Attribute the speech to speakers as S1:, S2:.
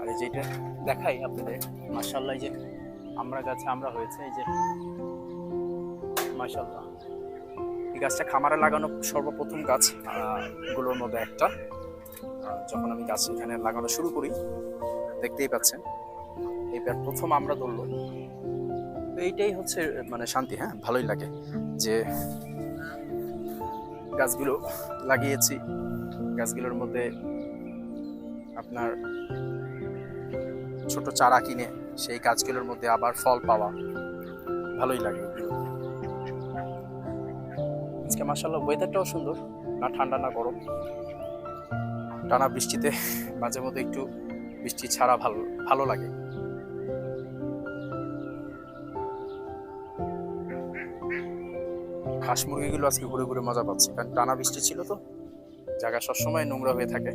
S1: আর এই যেটা দেখাই আপনাদের মার্শাল্লাহ যে আমরা গাছে আমরা হয়েছে, এই যে মার্শাল্লাহ এই গাছটা খামারে লাগানো সর্বপ্রথম গাছগুলোর মধ্যে একটা। যখন আমি গাছ এখানে লাগানো শুরু করি, দেখতেই পাচ্ছেন, এইবার প্রথম আমরা ধরলো এইটাই হচ্ছে মানে শান্তি হ্যাঁ? ভালোই লাগে যে গাছগুলো লাগিয়েছি, গাছগুলোর মধ্যে আপনার ছোট চারা কিনে সেই গাছগুলোর মধ্যে আবার ফল পাওয়া ভালোই লাগে। আজকে মাসাল্লাহ ওয়েদারটাও সুন্দর না ঠান্ডা না গরম। টানা বৃষ্টিতে মাঝে মধ্যে একটু বৃষ্টি ছাড়া ভালো ভালো লাগে। হাঁস মুরগিগুলো আজকে ঘুরে ঘুরে মজা পাচ্ছে কারণ টানা বৃষ্টি ছিল তো জায়গা সবসময় নোংরা হয়ে থাকে।